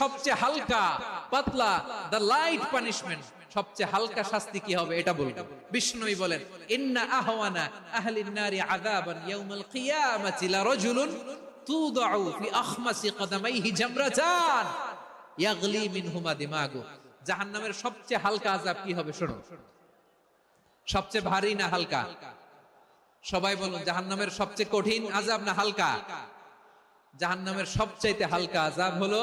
সবচেয়ে হালকা, পাতলা দ্য লাইট পানিশমেন্ট সবচেয়ে হালকা শাস্তি কি হবে এটা বলব। বিষ্ণুই বলেন, ইন্না আহওয়ানা আহলিন নারি আযাবান ইয়াউমাল কিয়ামাতি লা রাজুলুন তুদাউ ফি আখমাসি কদামাইহি জামরাতান ইয়াগলি মিনহুমা দিমাগু। জাহান্নামের সবচেয়ে হালকা আযাব কি হবে শোনো। সবচেয়ে ভারী না হালকা? সবাই বলুন, জাহান্নামের সবচেয়ে কঠিন আযাব না হালকা? জাহান্নামের সবচাইতে হালকা আজাব হলো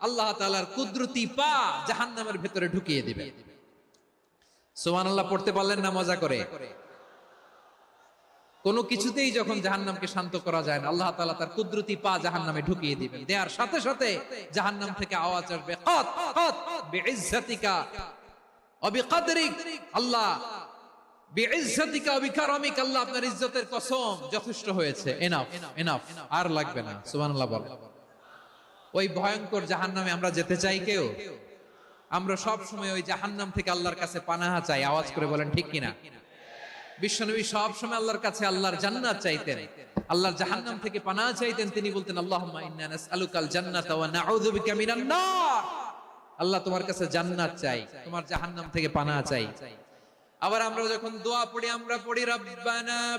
আল্লাহ তাআলার কুদরতি পা জাহান্নামের ভেতরে ঢুকিয়ে দিবে। সুবহানাল্লাহ, পড়তে পারলেন না? মজা করে। কোনো কিছুতেই যখন জাহান্নামকে শান্ত করা যায় না, আল্লাহ তাআলা তার কুদরতি পা জাহান্নামে ঢুকিয়ে দিবেন। দেওয়ার সাথে সাথে জাহান্নাম থেকে আওয়াজ আসবে আল্লাহ আল্লাহ আপনার ইজ্জতের কসম যথেষ্ট হয়েছে। এনাফ এনাফ আর লাগবে না। সুবহানাল্লাহ বল ওই ভয়ঙ্কর জাহান্নামে আমরা যেতে চাই কেউ? আমরা সব সময় ওই জাহান্নাম থেকে আল্লাহর কাছে পানাহা চাই। আওয়াজ করে বলেন, ঠিক কিনা? বিশ্বনবী সব সময় আল্লাহর কাছে আল্লাহর জান্নাত চাইতেন। আল্লাহর জাহান্নাম থেকে পানাহা চাইতেন। তিনি বলতেন, আল্লাহুম্মা ইন্না নাসআলুকাল জান্নাতা ওয়া নাউযু বিকা মিনান নার। আল্লাহ তোমার কাছে জান্নাত চাই, তোমার জাহান্নাম থেকে পানা চাই। আবার আমরা যখন দোয়া পড়ি, আমরা পড়ি, রব্বানা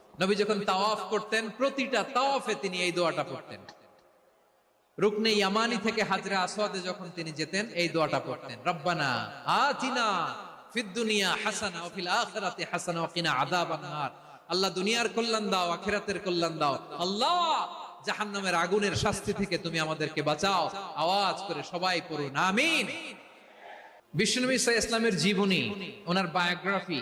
নবী যখন তাওয়াফ করতেন, প্রতিটা তাওয়াফে তিনি এই দোয়াটা পড়তেন। রুকনে ইয়ামানি থেকে হাজরা আসওয়াদে যখন তিনি যেতেন, এই দোয়াটা পড়তেন, রব্বানা আতিনা ফিদ দুনিয়া হাসানা ওয়া ফিল আখিরাতি হাসানা ওয়া কিনা আযাবান নার। আল্লাহ দুনিয়ার কল্যাণ দাও, আখিরাতের কল্যাণ দাও। আল্লাহ, জাহান্নামের আগুনের শাস্তি থেকে তুমি আমাদেরকে বাঁচাও। আওয়াজ করে সবাই পড়ুন, আমিন। বিষ্ণুনবী ইসলামের জীবনী, ওনার বায়োগ্রাফি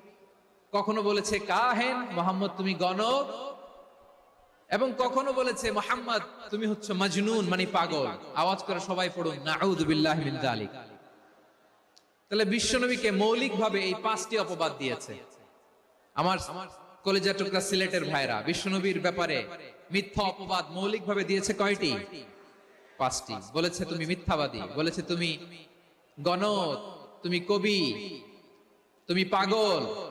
কখনো বলেছে কাহেন, মোহাম্মদ তুমি গণক। এবং কখনো বলেছে মোহাম্মদ তুমি হচ্ছে মাজনুন মানে পাগল। আওয়াজ করে সবাই পড়ুন, নাউযু বিল্লাহি মিন যালিক। তাহলে বিশ্বনবীকে মৌলিকভাবে এই পাঁচটি অপবাদ দিয়েছে। আমার কলেজা টুকরা সিলেটের ভাইরা, বিশ্বনবীর ব্যাপারে মিথ্যা অপবাদ মৌলিকভাবে দিয়েছে কয়টি? পাঁচটি। বলেছে তুমি মিথ্যাবাদী, বলেছে তুমি গণক, তুমি কবি, তুমি পাগল।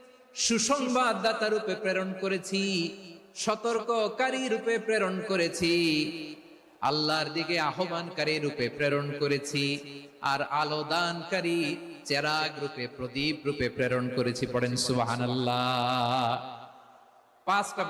সুসংবাদদাতা রূপে প্রেরণ করেছি, সতর্ককারী রূপে প্রেরণ করেছি, আল্লাহর দিকে আহ্বানকারী রূপে প্রেরণ করেছি, আর আলো দানকারী চেরাগ রূপে, প্রদীপ রূপে প্রেরণ করেছি। পড়েন সুবহানাল্লাহ। পাঁচটা